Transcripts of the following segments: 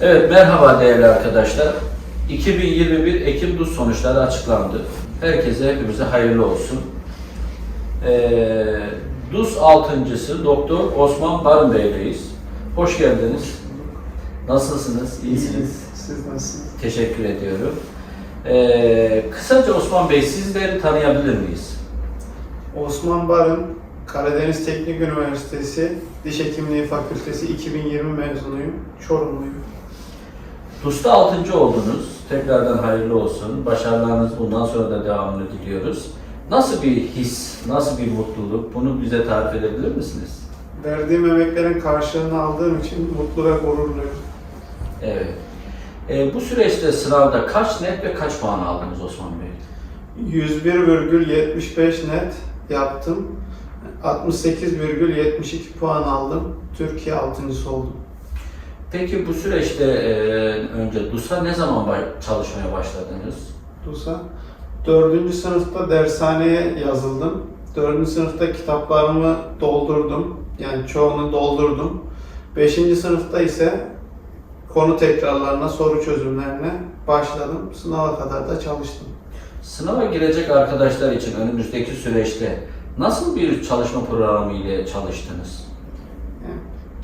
Evet, merhaba değerli arkadaşlar. 2021 Ekim DUS sonuçları açıklandı. Herkese, hepimize hayırlı olsun. Ee, DUS altıncısı Doktor Osman Barın Bey'leyiz. Hoş geldiniz. Nasılsınız? İyisiniz. Siz nasılsınız? Teşekkür ediyorum. Ee, kısaca Osman Bey, sizleri tanıyabilir miyiz? Osman Barın, Karadeniz Teknik Üniversitesi Diş Hekimliği Fakültesi 2020 mezunuyum. Çorumluyum. DUS'ta 6. oldunuz. Tekrardan hayırlı olsun. Başarılarınız bundan sonra da devamını diliyoruz. Nasıl bir his, nasıl bir mutluluk? Bunu bize tarif edebilir misiniz? Verdiğim emeklerin karşılığını aldığım için mutlu ve gururluyum. Evet. Ee, bu süreçte sınavda kaç net ve kaç puan aldınız Osman Bey? 101,75 net yaptım. 68,72 puan aldım. Türkiye 6.sı oldum. Peki bu süreçte e, önce DUS'a ne zaman ba- çalışmaya başladınız? DUS'a 4. sınıfta dershaneye yazıldım. 4. sınıfta kitaplarımı doldurdum. Yani çoğunu doldurdum. 5. sınıfta ise konu tekrarlarına, soru çözümlerine başladım. Sınava kadar da çalıştım. Sınava girecek arkadaşlar için önümüzdeki süreçte nasıl bir çalışma programı ile çalıştınız?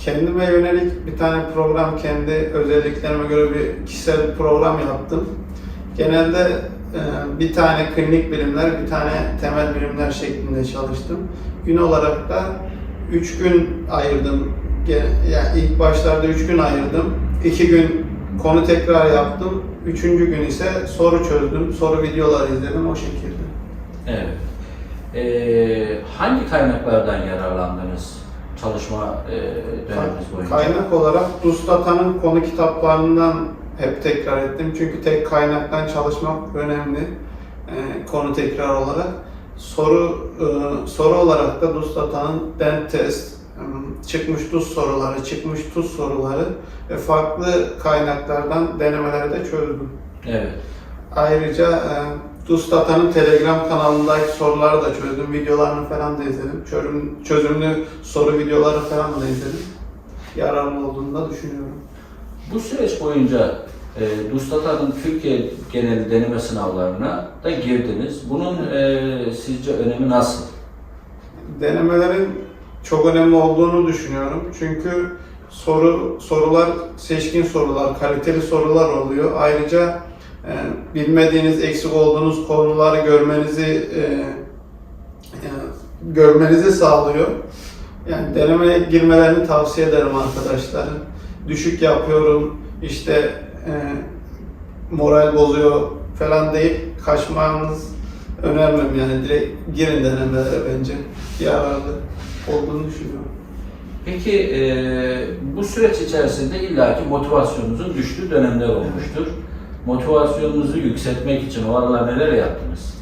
Kendime yönelik bir tane program, kendi özelliklerime göre bir kişisel bir program yaptım. Genelde e, bir tane klinik bilimler, bir tane temel bilimler şeklinde çalıştım. Gün olarak da 3 gün ayırdım. Yani ilk başlarda 3 gün ayırdım. 2 gün konu tekrar yaptım. Üçüncü gün ise soru çözdüm. Soru videoları izledim o şekilde. Evet. Ee, hangi kaynaklardan yararlandınız çalışma e, döneminiz boyunca? Kaynak olarak Dustata'nın konu kitaplarından hep tekrar ettim. Çünkü tek kaynaktan çalışmak önemli. Ee, konu tekrar olarak. Soru e, soru olarak da Dustata'nın dent test, em, çıkmış tuz soruları, çıkmış tuz soruları ve farklı kaynaklardan denemeleri de çözdüm. Evet. Ayrıca e, Dustata'nın Telegram kanalındaki soruları da çözdüm. Videolarını falan da izledim. Çözüm, çözümlü soru videoları falan da izledim. Yararlı olduğunu da düşünüyorum. Bu süreç boyunca e, DUSTATA'nın Türkiye genel deneme sınavlarına da girdiniz. Bunun e, sizce önemi nasıl? Denemelerin çok önemli olduğunu düşünüyorum. Çünkü soru sorular seçkin sorular, kaliteli sorular oluyor. Ayrıca e, bilmediğiniz, eksik olduğunuz konuları görmenizi e, e, görmenizi sağlıyor. Yani denemeye girmelerini tavsiye ederim arkadaşların. Düşük yapıyorum, işte e, moral bozuyor falan deyip kaçmanız önermem yani direkt girin denemelere bence yararlı olduğunu düşünüyorum. Peki e, bu süreç içerisinde illaki motivasyonunuzun düştüğü dönemler olmuştur. Motivasyonunuzu yükseltmek için o aralar neler yaptınız?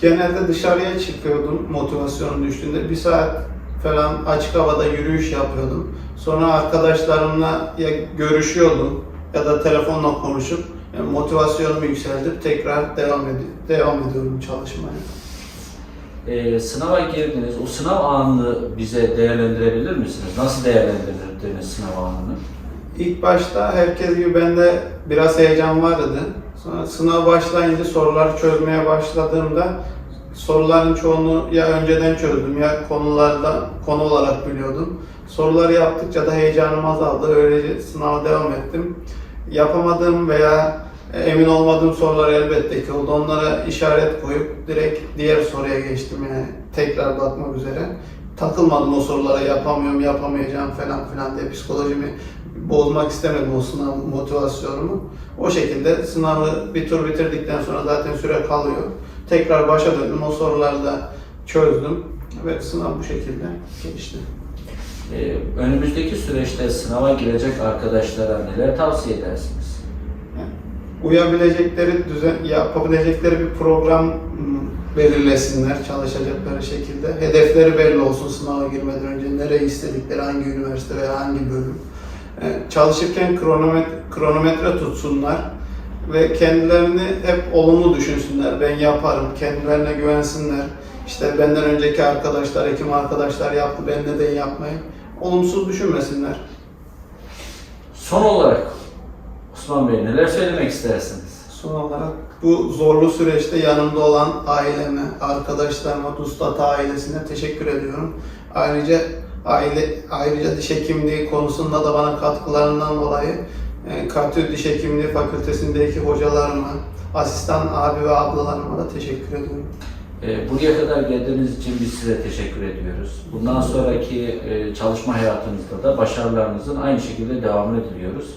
Genelde dışarıya çıkıyordum motivasyonum düştüğünde. Bir saat falan açık havada yürüyüş yapıyordum. Sonra arkadaşlarımla ya görüşüyordum ya da telefonla konuşup yani motivasyonumu yükseltip tekrar devam, ed- devam ediyorum çalışmaya. E, sınava girdiniz. O sınav anını bize değerlendirebilir misiniz? Nasıl değerlendirirdiniz sınav anını? İlk başta herkes gibi bende biraz heyecan vardı. Sonra sınav başlayınca soruları çözmeye başladığımda soruların çoğunu ya önceden çözdüm ya konulardan konu olarak biliyordum. Soruları yaptıkça da heyecanım azaldı. Öylece sınava devam ettim. Yapamadığım veya emin olmadığım sorular elbette ki oldu. Onlara işaret koyup direkt diğer soruya geçtim yani tekrar bakmak üzere. Takılmadım o sorulara yapamıyorum, yapamayacağım falan filan diye psikolojimi bozmak istemedim o sınav motivasyonumu. O şekilde sınavı bir tur bitirdikten sonra zaten süre kalıyor. Tekrar başa döndüm, o soruları da çözdüm ve sınav bu şekilde geçti. Ee, önümüzdeki süreçte sınava girecek arkadaşlara neler tavsiye edersiniz? Uyabilecekleri, düzen, yapabilecekleri bir program ım, belirlesinler çalışacakları şekilde. Hedefleri belli olsun sınava girmeden önce. Nereye istedikleri, hangi üniversite veya hangi bölüm. Ee, Çalışırken kronometre, kronometre tutsunlar ve kendilerini hep olumlu düşünsünler. Ben yaparım, kendilerine güvensinler. İşte benden önceki arkadaşlar, hekim arkadaşlar yaptı, ben neden yapmayayım? Olumsuz düşünmesinler. Son olarak Osman Bey neler söylemek istersiniz? Son olarak bu zorlu süreçte yanımda olan aileme, arkadaşlarıma, Dustat ailesine teşekkür ediyorum. Ayrıca aile ayrıca diş hekimliği konusunda da bana katkılarından dolayı e, Katü Diş Hekimliği Fakültesindeki hocalarıma, asistan abi ve ablalarıma da teşekkür ediyorum. Ee, Buraya kadar geldiğiniz için biz size teşekkür ediyoruz. Bundan sonraki e, çalışma hayatınızda da başarılarınızın aynı şekilde devamını diliyoruz.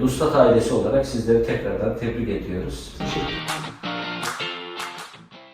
Dustat ailesi olarak sizleri tekrardan tebrik ediyoruz. Teşekkür